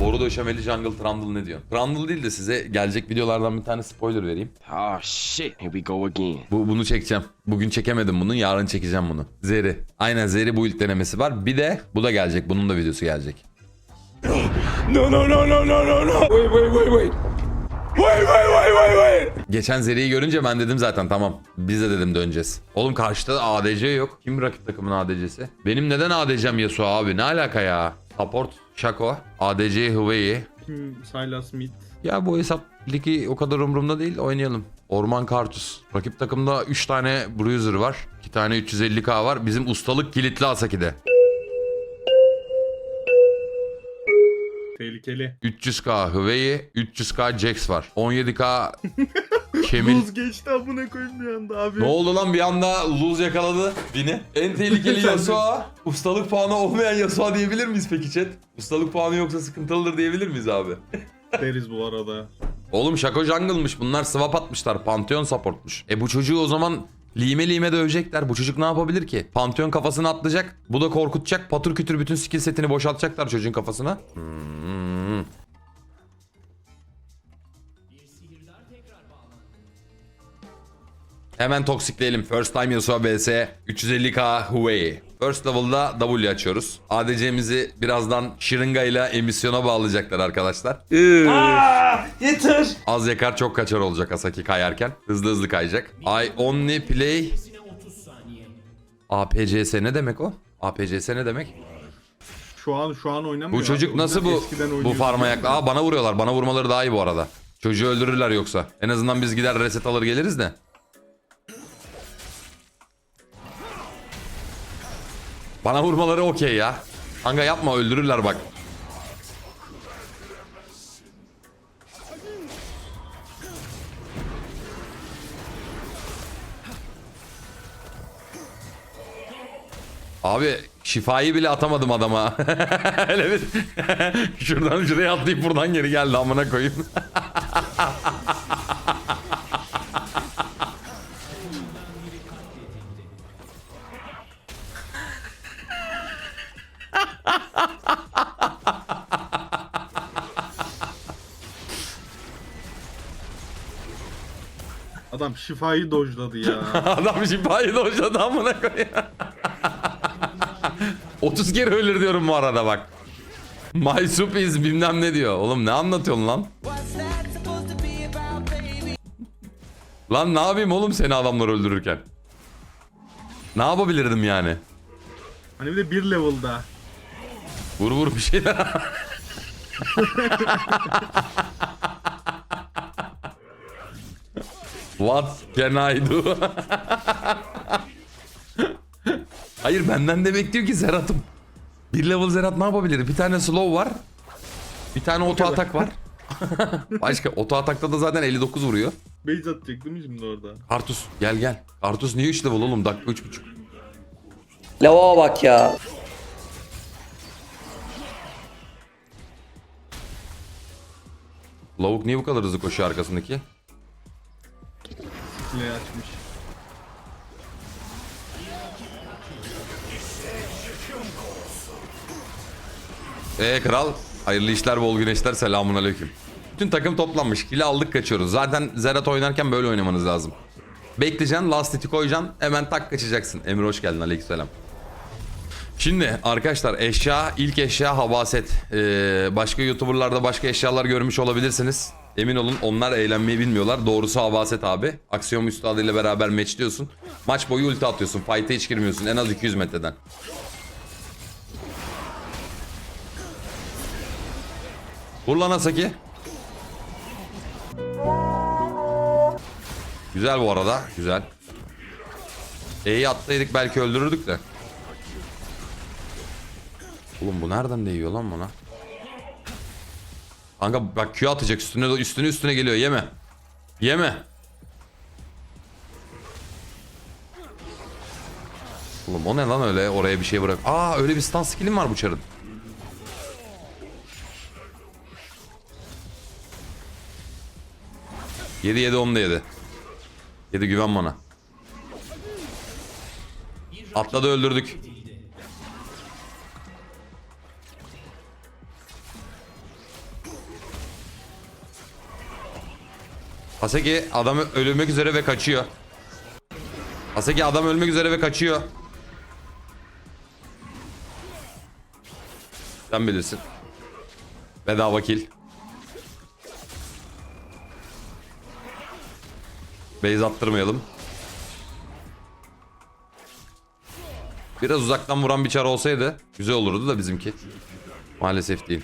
Boru döşemeli jungle trundle ne diyor? Trundle değil de size gelecek videolardan bir tane spoiler vereyim. Oh shit, here we go again. Bu, bunu çekeceğim. Bugün çekemedim bunu. Yarın çekeceğim bunu. Zeri. Aynen Zeri bu ilk denemesi var. Bir de bu da gelecek. Bunun da videosu gelecek. No, no, no, no, no, no, no. Wait, wait, wait, wait. Wait, wait, wait, wait, wait. Geçen Zeri'yi görünce ben dedim zaten tamam. Biz de dedim döneceğiz. Oğlum karşıda ADC yok. Kim rakip takımın ADC'si? Benim neden ADC'm Yasuo abi? Ne alaka ya? Support, Shaco, ADC Huawei. Kim Silas Smith. Ya bu hesap ligi o kadar umurumda değil. Oynayalım. Orman Kartus. Rakip takımda 3 tane Bruiser var. 2 tane 350k var. Bizim ustalık kilitli Asaki'de. Tehlikeli. 300k Huawei, 300k Jax var. 17k Kemil. Buz geçti amına koyayım bir anda abi. Ne oldu lan bir anda lose yakaladı Vini? En tehlikeli Yasuo. Ustalık puanı olmayan Yasuo diyebilir miyiz peki chat? Ustalık puanı yoksa sıkıntılıdır diyebilir miyiz abi? Deriz bu arada. Oğlum Shaco Jungle'mış bunlar swap atmışlar. Pantheon supportmuş. E bu çocuğu o zaman lime lime dövecekler. Bu çocuk ne yapabilir ki? Pantheon kafasını atlayacak. Bu da korkutacak. Patır kütür bütün skill setini boşaltacaklar çocuğun kafasına. Hmm. Hemen toksikleyelim. First time Yasuo BS 350k Huawei. First level'da W açıyoruz. ADC'mizi birazdan şırınga ile emisyona bağlayacaklar arkadaşlar. Yeter. Az yakar çok kaçar olacak Asaki kayarken. Hızlı hızlı kayacak. I only play... APCS ne demek o? APCS ne demek? Şu an şu an oynamıyor. Bu çocuk abi. nasıl bu bu farma yak... Aa bana vuruyorlar. Bana vurmaları daha iyi bu arada. Çocuğu öldürürler yoksa. En azından biz gider reset alır geliriz de. Bana vurmaları okey ya. Kanka yapma öldürürler bak. Abi şifayı bile atamadım adama. Öyle bir şuradan şuraya atlayıp buradan geri geldi amına koyayım. Adam şifayı dojladı ya. Adam şifayı dojladı amına koyayım. 30 kere ölür diyorum bu arada bak. My soup is bilmem ne diyor. Oğlum ne anlatıyorsun lan? Lan ne yapayım oğlum seni adamlar öldürürken? Ne yapabilirdim yani? hani bir de bir level'da. Vur vur bir şeyler. What can I do? Hayır benden de bekliyor ki Zerat'ım. Bir level Zerat ne yapabilir? Bir tane slow var. Bir tane oto atak var. Başka oto atakta da zaten 59 vuruyor. Base atacak değil mi şimdi orada? Artus gel gel. Artus niye 3 level oğlum? Dakika 3.5. Lavuğa bak ya. Lavuk niye bu kadar hızlı koşuyor arkasındaki? Play açmış. Ee kral hayırlı işler bol güneşler selamun aleyküm. Bütün takım toplanmış kili aldık kaçıyoruz. Zaten Zerat oynarken böyle oynamanız lazım. Bekleyeceksin last hit'i koyacaksın hemen tak kaçacaksın. Emir hoş geldin aleykümselam. Şimdi arkadaşlar eşya ilk eşya habaset. Ee, başka youtuberlarda başka eşyalar görmüş olabilirsiniz. Emin olun onlar eğlenmeyi bilmiyorlar. Doğrusu habaset abi. Aksiyon üstadı ile beraber matchliyorsun. Maç boyu ulti atıyorsun. Fight'e hiç girmiyorsun en az 200 metreden. Vur lan Asaki. Güzel bu arada. Güzel. E'yi atlaydık belki öldürürdük de. Oğlum bu nereden değiyor lan bana? Kanka bak Q atacak üstüne üstüne üstüne geliyor yeme. Yeme. Oğlum o ne lan öyle oraya bir şey bırak. Aa öyle bir stun skill'im var bu çarın. Yedi yedi onu da yedi. Yedi güven bana. Atladı öldürdük. Haseki adam ölmek üzere ve kaçıyor. Haseki adam ölmek üzere ve kaçıyor. Sen bilirsin. Bedava kill. Base attırmayalım. Biraz uzaktan vuran bir çar olsaydı güzel olurdu da bizimki. Maalesef değil.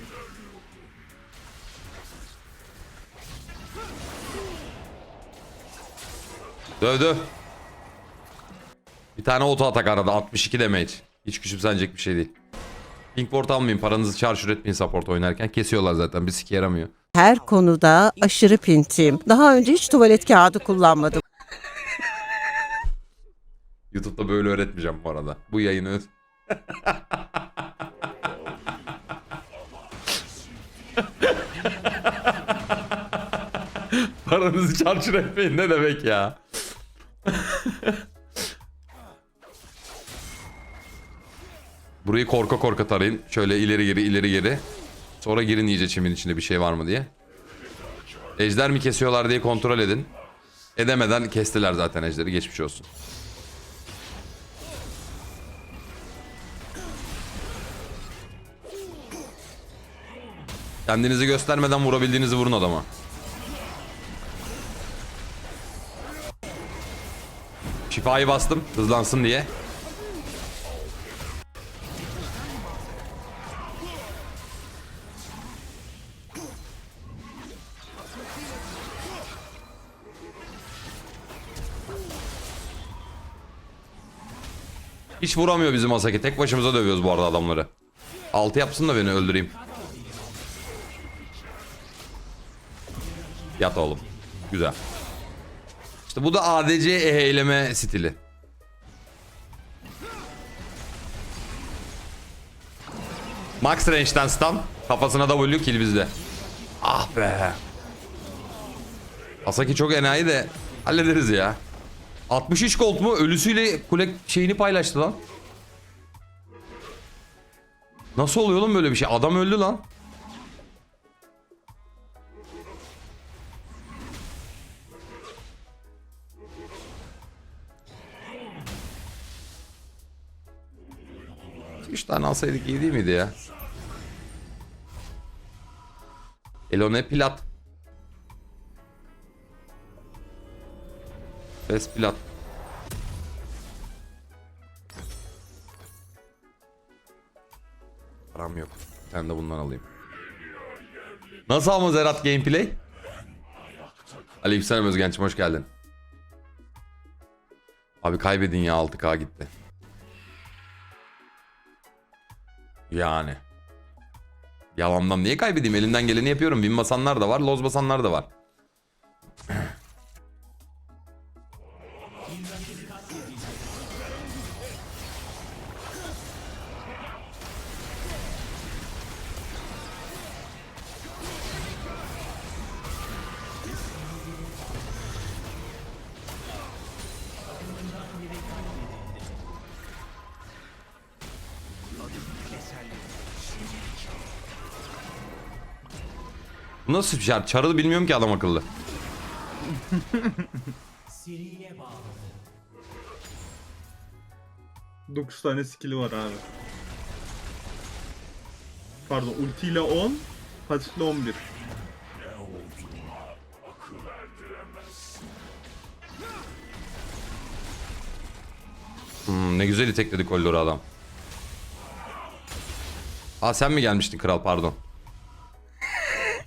Döv döv. Bir tane auto atak arada 62 damage. Hiç küçümsenecek bir şey değil. Pinkport almayın paranızı çarşur etmeyin support oynarken. Kesiyorlar zaten bir sike yaramıyor. Her konuda aşırı pintim. Daha önce hiç tuvalet kağıdı kullanmadım. YouTube'da böyle öğretmeyeceğim bu arada. Bu yayını Paranızı çarçur etmeyin ne demek ya? Burayı korka korka tarayın. Şöyle ileri geri ileri geri. Sonra girin iyice çimin içinde bir şey var mı diye. Ejder mi kesiyorlar diye kontrol edin. Edemeden kestiler zaten ejderi geçmiş olsun. Kendinizi göstermeden vurabildiğinizi vurun adama. Şifayı bastım hızlansın diye. Hiç vuramıyor bizim Asaki. Tek başımıza dövüyoruz bu arada adamları. Altı yapsın da beni öldüreyim. Yat oğlum. Güzel. İşte bu da ADC eyleme stili. Max range'den stun. Kafasına W kill bizde. Ah be. Asaki çok enayi de hallederiz ya. 63 gold mu? Ölüsüyle kule şeyini paylaştı lan. Nasıl oluyor oğlum böyle bir şey? Adam öldü lan. Üç tane alsaydık iyi değil miydi ya? Elone Plat. Best Plat. Param yok. Tane de bundan alayım. Nasıl ama Zerat gameplay? Aleykümselam Özgenç'im hoş geldin. Abi kaybedin ya 6K gitti. Yani. Yalandan niye kaybedeyim? Elinden geleni yapıyorum. Win basanlar da var, loz basanlar da var. Nasıl bir şey? Çarılı bilmiyorum ki adam akıllı. Dokuz tane skill'i var abi. Pardon ultiyle 10, pasifle 11. Hmm, ne güzel itekledi koridoru adam. Aa sen mi gelmiştin kral pardon.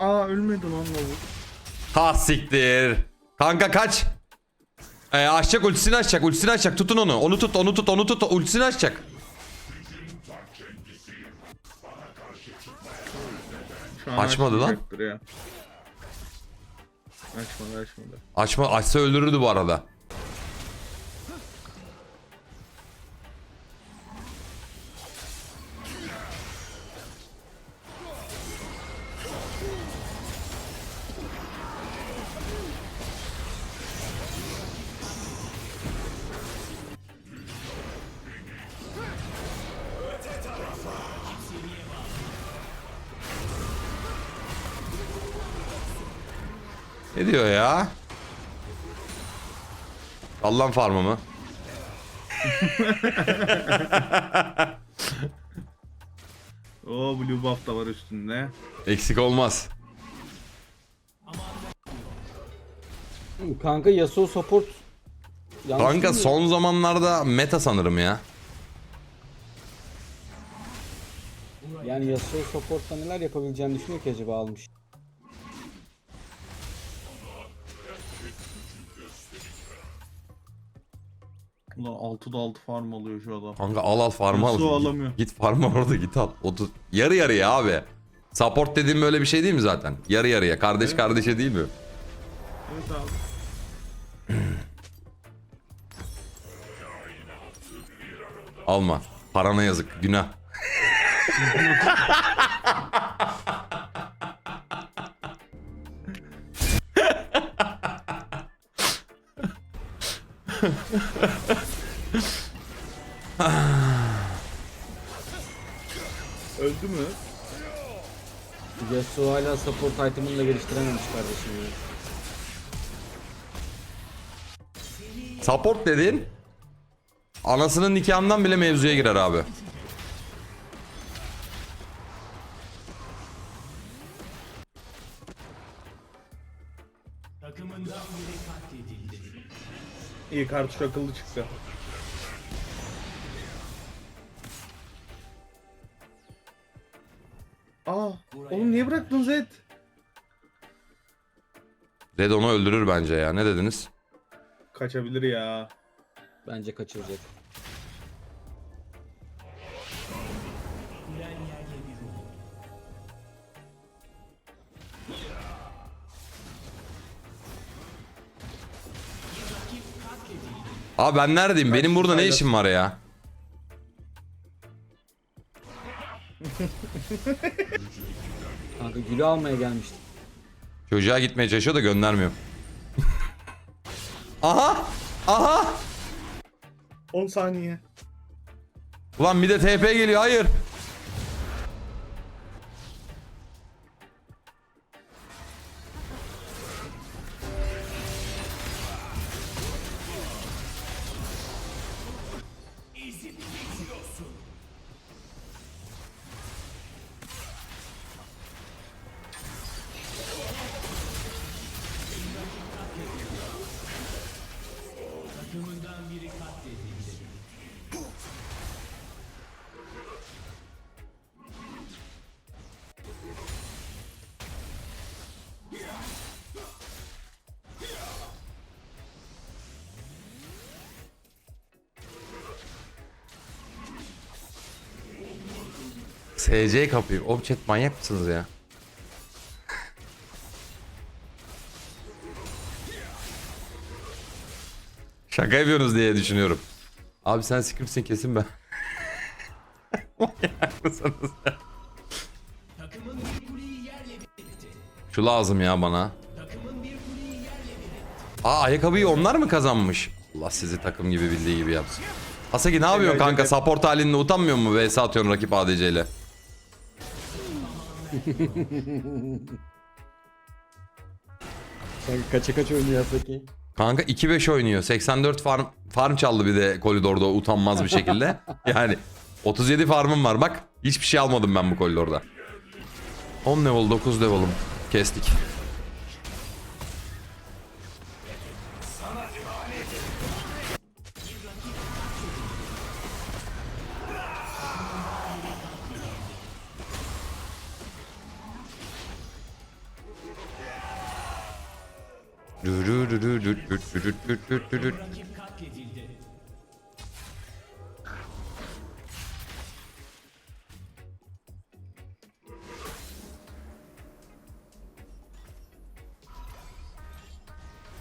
Aa ölmedi lan lavuk. Ha siktir. Kanka kaç. Ee, açacak ultisini açacak ultisini açacak tutun onu. Onu tut onu tut onu tut ultisini açacak. Şu an Açmadı lan. açmayacaktır Ya. Açmadı açmadı. Açma açsa öldürürdü bu arada. Ne diyor ya? Allah'ın farmı mı? Oo blue buff da var üstünde. Eksik olmaz. Kanka Yasuo support. Yanlış Kanka değil mi? son zamanlarda meta sanırım ya. Yani Yasuo support'ta neler yapabileceğini düşünüyor ki acaba almış. Ulan 6'da 6 farm alıyor şu adam. Kanka al al farmı al. Yasuo Git- alamıyor. Git farmı orada git al. Otur. Yarı yarıya abi. Support dediğim böyle bir şey değil mi zaten? Yarı yarıya. Kardeş kardeşe değil mi? Evet abi. Alma. Parana yazık. Günah. Öldü mü? Yasuo hala support item'ını da geliştirememiş kardeşim ya. Support dedin. Anasının nikahından bile mevzuya girer abi. İyi kartuş akıllı çıktı. Niye bıraktın Zed? Red onu öldürür bence ya. Ne dediniz? Kaçabilir ya. Bence kaçıracak. Abi ben neredeyim? Benim burada ne işim var ya? Kanka gülü almaya gelmiştim. Çocuğa gitmeye çalışıyor da göndermiyor. Aha! Aha! 10 saniye. Ulan bir de TP geliyor. Hayır. SC kapıyı. Oğlum chat manyak mısınız ya? Şaka yapıyorsunuz diye düşünüyorum. Abi sen scriptsin kesin ben. manyak mısınız ya? Şu lazım ya bana. Aa ayakkabıyı onlar mı kazanmış? Allah sizi takım gibi bildiği gibi yapsın. Asaki ne yapıyorsun kanka? Support halinde utanmıyor mu vs atıyorsun rakip ADC ile? Kanka kaça kaç oynuyor Asaki? Kanka 2-5 oynuyor. 84 farm, farm çaldı bir de koridorda utanmaz bir şekilde. yani 37 farmım var bak. Hiçbir şey almadım ben bu koridorda. 10 level 9 level'ım. Kestik.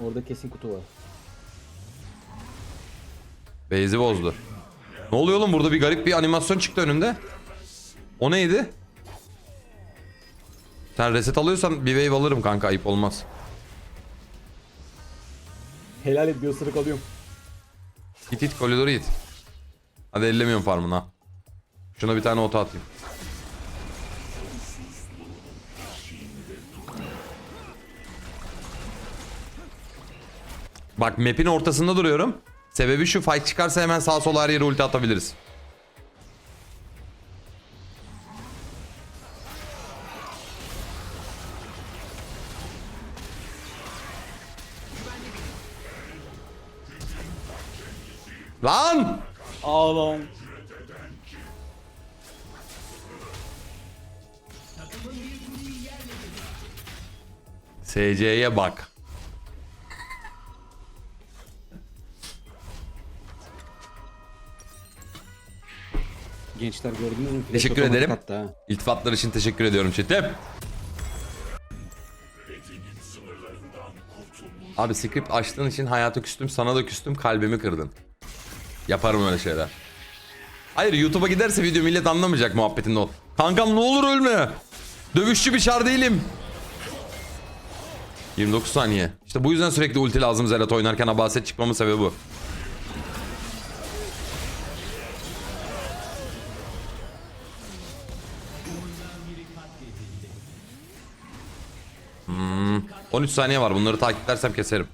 Orada kesin kutu var. Beyzi bozdu. Ne oluyor oğlum burada bir garip bir animasyon çıktı önümde. O neydi? Sen reset alıyorsan bir wave alırım kanka ayıp olmaz. Helal et bir ısırık alıyorum. Git git koridoru git. Hadi ellemiyorum farmını ha. Şuna bir tane ota atayım. Bak map'in ortasında duruyorum. Sebebi şu fight çıkarsa hemen sağ sol her yere ulti atabiliriz. Lan! Ağlam. SC'ye bak. Gençler gördünüz mü? Flash Teşekkür otomatik ederim. ha. İltifatlar için teşekkür ediyorum chatim. Abi script açtığın için hayata küstüm, sana da küstüm, kalbimi kırdın. Yaparım öyle şeyler. Hayır YouTube'a giderse video millet anlamayacak muhabbetin o. Kankam ne olur ölme. Dövüşçü bir şar değilim. 29 saniye. İşte bu yüzden sürekli ulti lazım Zerat oynarken abaset çıkmamın sebebi bu. Hmm, 13 saniye var. Bunları takiplersem keserim.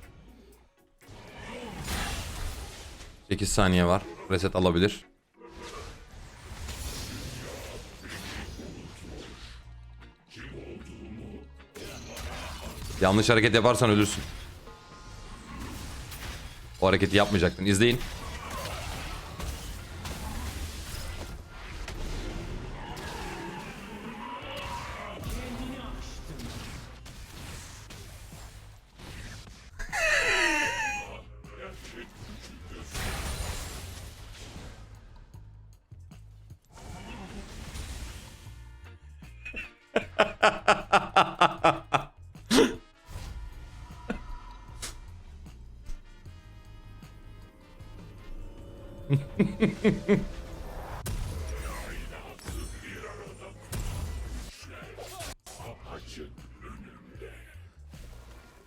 8 saniye var. Reset alabilir. Yanlış hareket yaparsan ölürsün. O hareketi yapmayacaktın. İzleyin.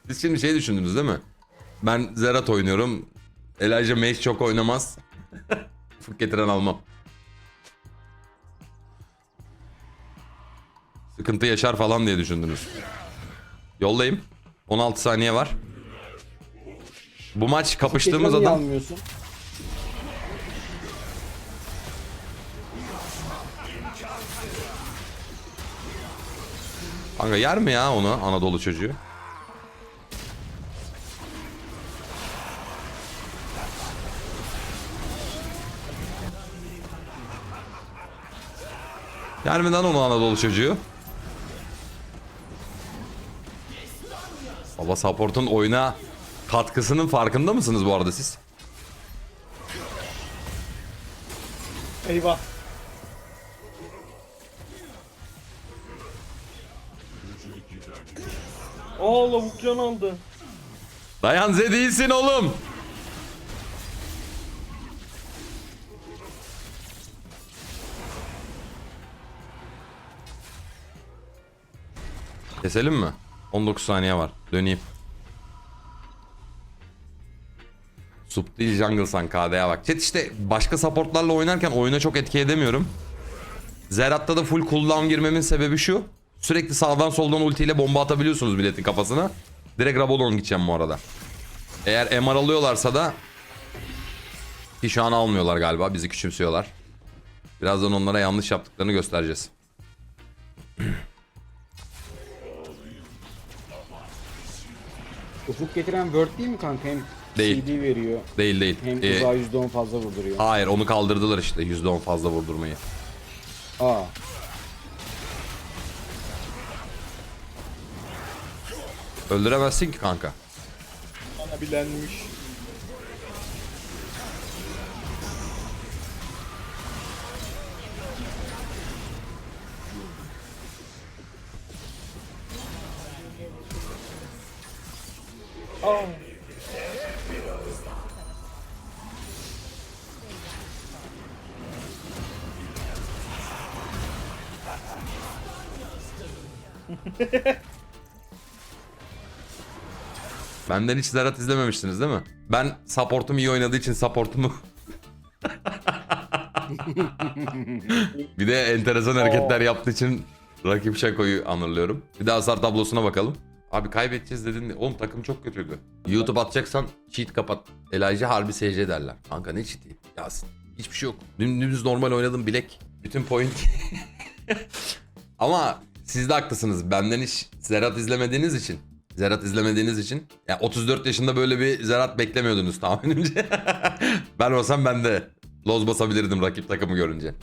Siz şimdi şey düşündünüz değil mi? Ben Zerat oynuyorum. Elijah Mace çok oynamaz. Fık getiren almam. Sıkıntı yaşar falan diye düşündünüz. Yollayayım. 16 saniye var. Bu maç kapıştığımız adam almıyorsun? Kanka yer mi ya onu Anadolu çocuğu? Yer mi lan onu Anadolu çocuğu? Baba support'un oyuna katkısının farkında mısınız bu arada siz? Eyvah. Aa lavuk can aldı. Dayan Z değilsin oğlum. Keselim mi? 19 saniye var. Döneyim. Subtil Jungle San KD'ye bak. Chat işte başka supportlarla oynarken oyuna çok etki edemiyorum. Zerat'ta da full cooldown girmemin sebebi şu. Sürekli sağdan soldan ultiyle bomba atabiliyorsunuz milletin kafasına. Direkt Rabadon gideceğim bu arada. Eğer MR alıyorlarsa da ki şu an almıyorlar galiba bizi küçümsüyorlar. Birazdan onlara yanlış yaptıklarını göstereceğiz. Ufuk getiren Word değil mi kanka? Hem Değil. CD veriyor. Değil değil. Hem Ee, uzağa %10 fazla vurduruyor. hayır onu kaldırdılar işte %10 fazla vurdurmayı. Aa. Öldüremezsin ki kanka. Bana bilenmiş. Aa. Benden hiç Zerat izlememiştiniz değil mi? Ben supportum iyi oynadığı için supportumu... bir de enteresan hareketler yaptığı için rakip Şako'yu anırlıyorum. Bir de hasar tablosuna bakalım. Abi kaybedeceğiz dedin. Oğlum takım çok kötüydü. YouTube atacaksan cheat kapat. Elijah harbi SC derler. Kanka ne cheat'i? Yasin. Hiçbir şey yok. Dümdüz normal oynadım bilek. Bütün point. Ama siz de haklısınız. Benden hiç Zerat izlemediğiniz için. Zerat izlemediğiniz için. Ya 34 yaşında böyle bir Zerat beklemiyordunuz tahminimce. ben olsam ben de loz basabilirdim rakip takımı görünce.